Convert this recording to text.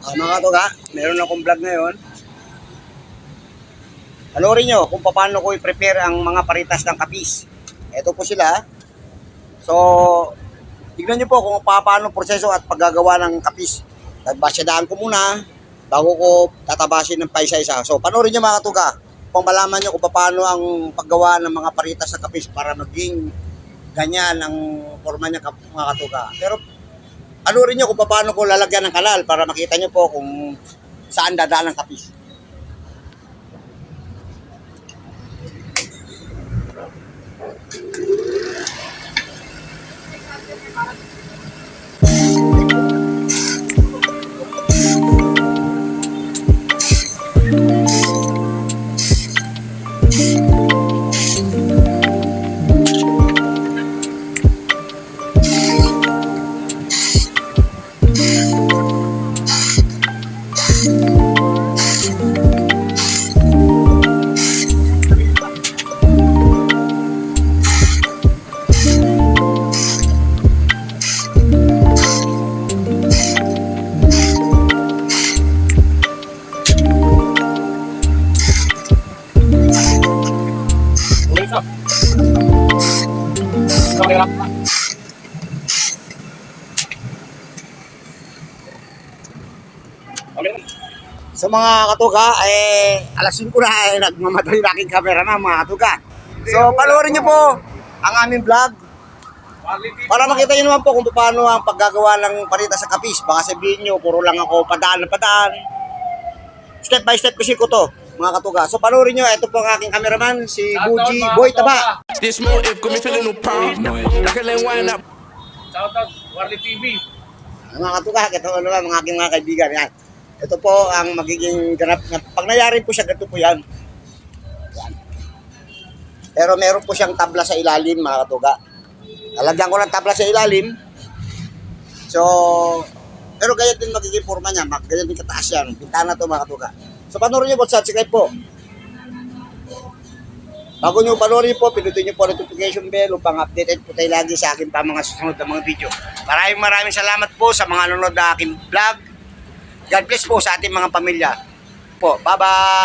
Ah, mga katuga, meron akong vlog ngayon. Panoorin nyo kung paano ko i-prepare ang mga paritas ng kapis. Ito po sila. So, tignan nyo po kung paano proseso at paggagawa ng kapis. Nagbasyadaan ko muna bago ko tatabasin ng paisa-isa. So, panoorin nyo mga katuga kung malaman nyo kung paano ang paggawa ng mga paritas ng kapis para maging ganyan ang forma niya mga katuga. Pero ano rin nyo kung paano ko lalagyan ng kalal para makita nyo po kung saan dadaan ang kapis. So mga katuga, eh, alas 5 na eh, nagmamadali na aking camera na mga katuga. So panoorin nyo po ang aming vlog para makita nyo naman po kung paano ang paggagawa ng parita sa kapis. Baka sabihin nyo, puro lang ako padaan na padaan. Step by step kasi ko to, mga katuga. So panoorin nyo, ito po ang aking cameraman, si Buji Boy Taba. This motive me feeling no proud. Like a lane wine up. Shoutout, Warley TV. Mga katuga, ito ano lang, mga aking mga kaibigan. Yan. Ito po ang magiging ganap. na- Pag nangyari po siya, ganito po yan. Yan. Pero meron po siyang tabla sa ilalim, mga katuga. Lalagyan ko ng tabla sa ilalim. So, pero ganyan din magiging forma niya. Ganyan din kataas yan. Pintana to mga katuga. So, panoorin niyo po, subscribe po. Bago nyo panoorin po, pinutin nyo po notification bell upang updated po tayo lagi sa akin pa mga susunod na mga video. Maraming maraming salamat po sa mga nanonood na aking vlog. God bless po sa ating mga pamilya. Po, bye-bye!